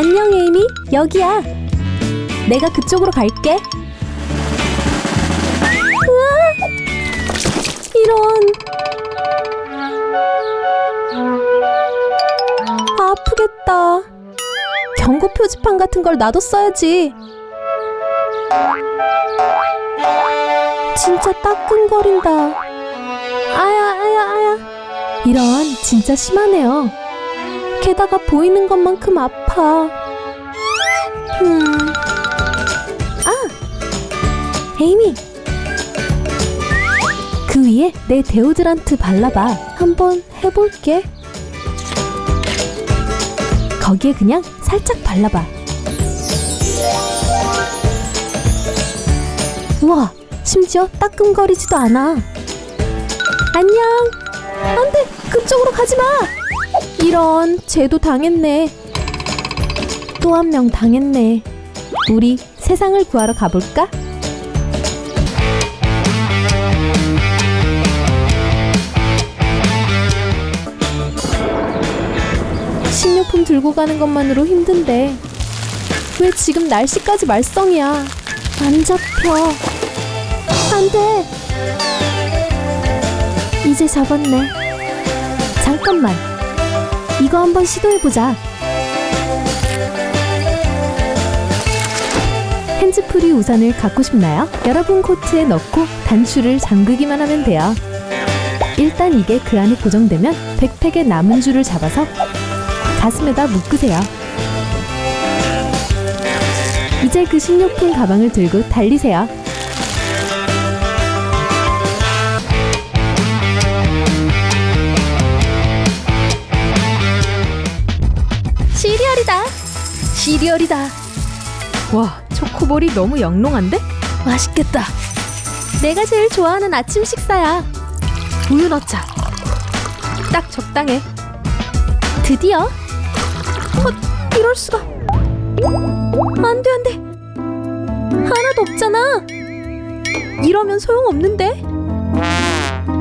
안녕, 에이미. 여기야. 내가 그쪽으로 갈게. 으아! 이런. 아프겠다. 경고 표지판 같은 걸 놔뒀어야지. 진짜 따끔거린다. 아야, 아야, 아야. 이런, 진짜 심하네요. 게다가 보이는 것만큼 아파. 음. 아! 에이미! 그 위에 내 데오드란트 발라봐. 한번 해볼게. 거기에 그냥 살짝 발라봐. 우와, 심지어 따끔거리지도 않아. 안녕. 안 돼, 그쪽으로 가지 마. 이런, 쟤도 당했네. 또 한 명 당했네. 우리 세상을 구하러 가볼까? 식료품 들고 가는 것만으로 힘든데 왜 지금 날씨까지 말썽이야? 안 잡혀. 안 돼. 이제 잡았네. 잠깐만. 이거 한번 시도해보자. 핸즈프리 우산을 갖고 싶나요? 여러분 코트에 넣고 단추를 잠그기만 하면 돼요. 일단 이게 그 안에 고정되면 백팩의 남은 줄을 잡아서 가슴에다 묶으세요. 이제 그 식료품 가방을 들고 달리세요. 시리얼이다. 시리얼이다. 와, 초코볼이 너무 영롱한데? 맛있겠다. 내가 제일 좋아하는 아침 식사야. 우유 넣자. 딱 적당해. 드디어. 어, 이럴 수가. 안 돼, 안 돼. 하나도 없잖아. 이러면 소용없는데.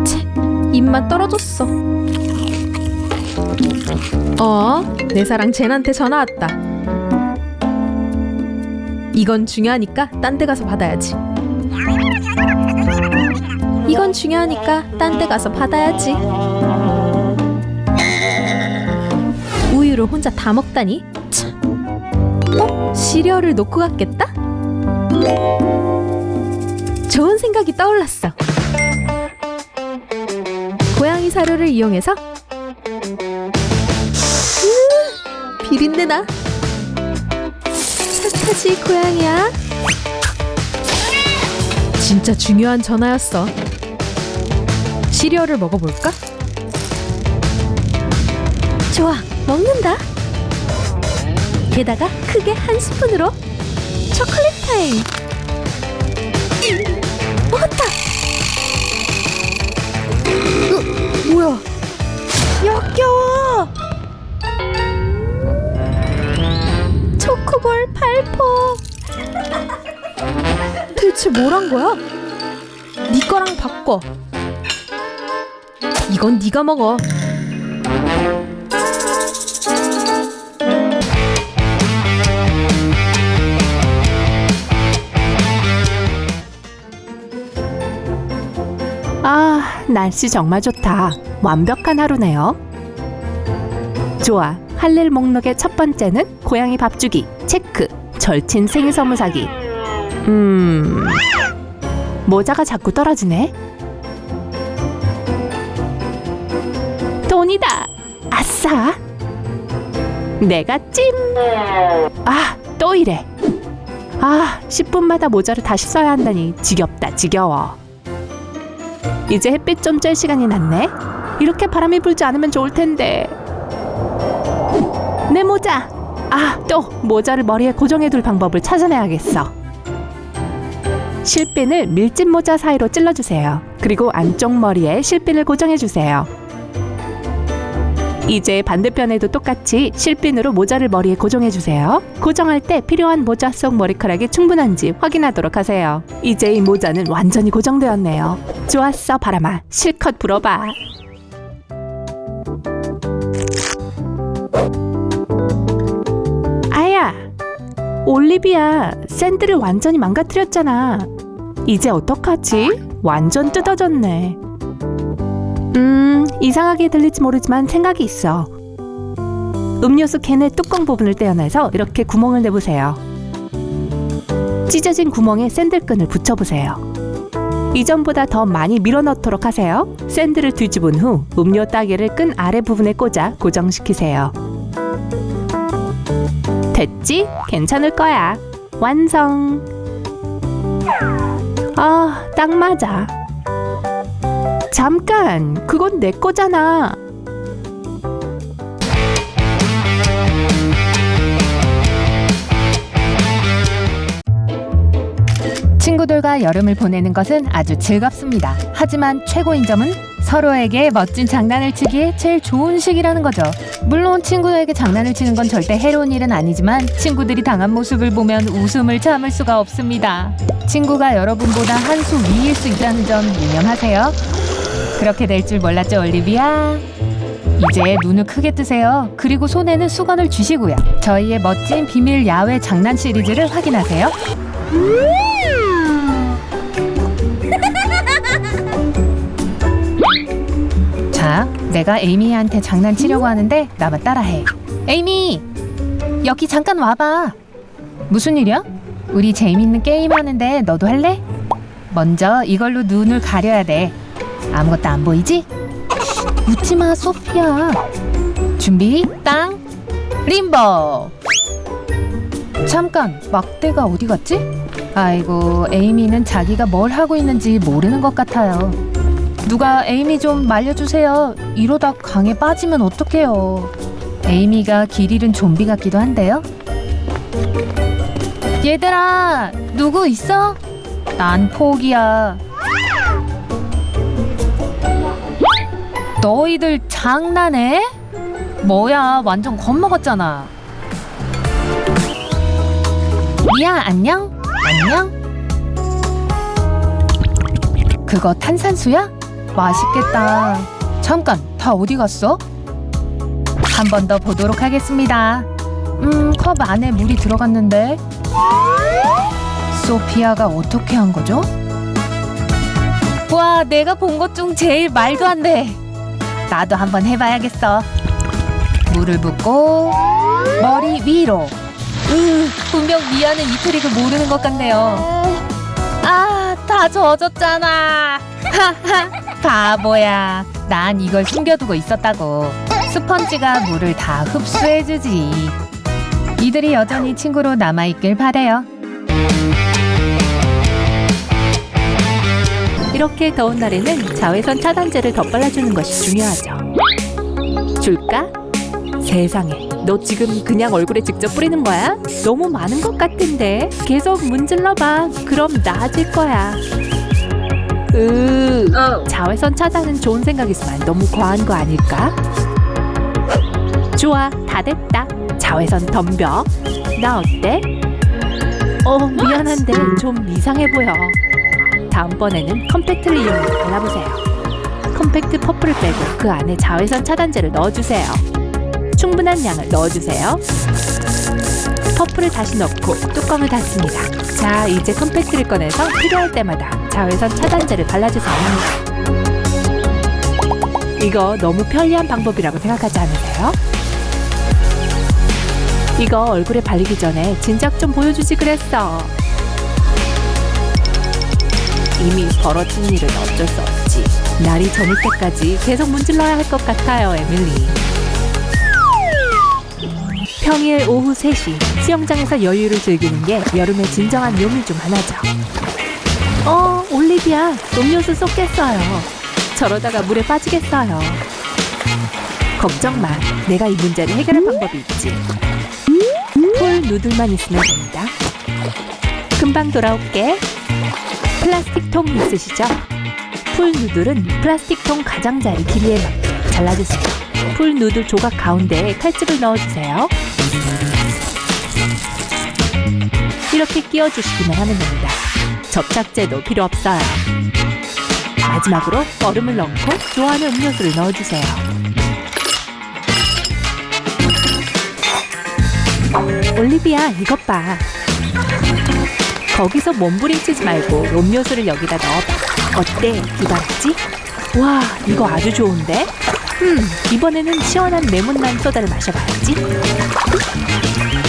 채, 입맛 떨어졌어. 어, 내 사랑 젠한테 전화 왔다. 이건 중요하니까 딴 데 가서 받아야지. 이건 중요하니까 딴 데 가서 받아야지. 우유를 혼자 다 먹다니? 참. 어? 시리얼을 놓고 갔겠다? 좋은 생각이 떠올랐어. 고양이 사료를 이용해서 으, 비린내 나 착하지 고양이야. 진짜 중요한 전화였어. 시리얼을 먹어볼까? 좋아 먹는다. 게다가 크게 한 스푼으로. 초콜릿 타임. 먹었다. 으, 뭐야? 역겨워 발포 대체 뭘 한 거야? 네 거랑 바꿔 이건 네가 먹어 아, 날씨 정말 좋다. 완벽한 하루네요. 좋아. 할 일 목록의 첫 번째는 고양이 밥 주기. 체크. 절친 생일 선물 사기. 음. 모자가 자꾸 떨어지네. 돈이다. 아싸. 내가 찜. 아, 또 이래. 아, 10분마다 모자를 다시 써야 한다니 지겹다, 지겨워. 이제 햇빛 좀 쬐 시간이 났네. 이렇게 바람이 불지 않으면 좋을 텐데. 내 모자. 아, 또 모자를 머리에 고정해둘 방법을 찾아내야겠어. 실핀을 밀짚 모자 사이로 찔러주세요. 그리고 안쪽 머리에 실핀을 고정해주세요. 이제 반대편에도 똑같이 실핀으로 모자를 머리에 고정해주세요. 고정할 때 필요한 모자 속 머리카락이 충분한지 확인하도록 하세요. 이제 이 모자는 완전히 고정되었네요. 좋았어, 바람아. 실컷 불어봐. 올리비아, 샌드를 완전히 망가뜨렸잖아. 이제 어떡하지? 완전 뜯어졌네. 음, 이상하게 들릴지 모르지만 생각이 있어. 음료수 캔의 뚜껑 부분을 떼어내서 이렇게 구멍을 내보세요. 찢어진 구멍에 샌들끈을 붙여보세요. 이전보다 더 많이 밀어넣도록 하세요. 샌드를 뒤집은 후 음료 따개를 끈 아래 부분에 꽂아 고정시키세요. 됐지? 괜찮을 거야. 완성. 아, 딱 맞아. 잠깐, 그건 내 거잖아. 친구들과 여름을 보내는 것은 아주 즐겁습니다. 하지만 최고인 점은 서로에게 멋진 장난을 치기에 제일 좋은 시기라는 거죠. 물론 친구에게 장난을 치는 건 절대 해로운 일은 아니지만 친구들이 당한 모습을 보면 웃음을 참을 수가 없습니다. 친구가 여러분보다 한 수 위일 수 있다는 점 유념하세요. 그렇게 될 줄 몰랐죠, 올리비아? 이제 눈을 크게 뜨세요. 그리고 손에는 수건을 쥐시고요. 저희의 멋진 비밀 야외 장난 시리즈를 확인하세요. 내가 에이미한테 장난치려고 하는데 나만 따라해. 에이미, 여기 잠깐 와봐. 무슨 일이야? 우리 재밌는 게임 하는데 너도 할래? 먼저 이걸로 눈을 가려야 돼. 아무것도 안 보이지? 웃지 마, 소피야. 준비, 땅, 림보. 잠깐, 막대가 어디 갔지? 아이고, 에이미는 자기가 뭘 하고 있는지 모르는 것 같아요. 누가 에이미 좀 말려주세요. 이러다 강에 빠지면 어떡해요. 에이미가 길 잃은 좀비 같기도 한데요. 얘들아, 누구 있어? 난 포기야. 너희들 장난해? 뭐야, 완전 겁먹었잖아. 미야, 안녕? 안녕? 그거 탄산수야? 맛있겠다. 잠깐, 다 어디 갔어? 한 번 더 보도록 하겠습니다. 음, 컵 안에 물이 들어갔는데. 소피아가 어떻게 한 거죠? 와, 내가 본 것 중 제일 말도 안 돼. 나도 한번 해봐야겠어. 물을 붓고 머리 위로. 으, 분명 미아는 이 트릭을 모르는 것 같네요. 아, 다 젖었잖아. 하하, 바보야. 난 이걸 숨겨두고 있었다고. 스펀지가 물을 다 흡수해주지. 이들이 여전히 친구로 남아있길 바래요. 이렇게 더운 날에는 자외선 차단제를 덧발라주는 것이 중요하죠. 줄까? 세상에, 너 지금 그냥 얼굴에 직접 뿌리는 거야? 너무 많은 것 같은데. 계속 문질러봐. 그럼 나아질 거야. 으, 자외선 차단은 좋은 생각이지만 너무 과한 거 아닐까? 좋아, 다 됐다. 자외선 덤벼. 나 어때? 어, 미안한데 좀 이상해 보여. 다음번에는 컴팩트를 이용해 발라보세요. 컴팩트 퍼프를 빼고 그 안에 자외선 차단제를 넣어주세요. 충분한 양을 넣어주세요. 퍼프를 다시 넣고 뚜껑을 닫습니다. 자, 이제 컴팩트를 꺼내서 필요할 때마다 자외선 차단제를 발라주세요. 이거 너무 편리한 방법이라고 생각하지 않으세요? 이거 얼굴에 바르기 전에 진작 좀 보여주지 그랬어. 이미 벌어진 일은 어쩔 수 없지. 날이 저물 때까지 계속 문질러야 할 것 같아요, 에밀리. 평일 오후 3시 수영장에서 여유를 즐기는 게 여름의 진정한 묘미 중 하나죠. 어, 올리비아, 음료수 쏟겠어요. 저러다가 물에 빠지겠어요. 걱정 마. 내가 이 문제를 해결할 방법이 있지. 폴 누들만 있으면 됩니다. 금방 돌아올게. 플라스틱 통 있으시죠? 풀 누들은 플라스틱 통 가장자리 길이에 맞게 잘라주세요. 풀 누들 조각 가운데에 칼집을 넣어주세요. 이렇게 끼워주시기만 하면 됩니다. 접착제도 필요 없어요. 마지막으로 얼음을 넣고 좋아하는 음료수를 넣어주세요. 올리비아, 이것 봐. 거기서 몸부림치지 말고 음료수를 여기다 넣어봐. 어때? 기다렸지? 와, 이거 아주 좋은데? 음, 이번에는 시원한 레몬라임 소다를 마셔봐야지. 짠!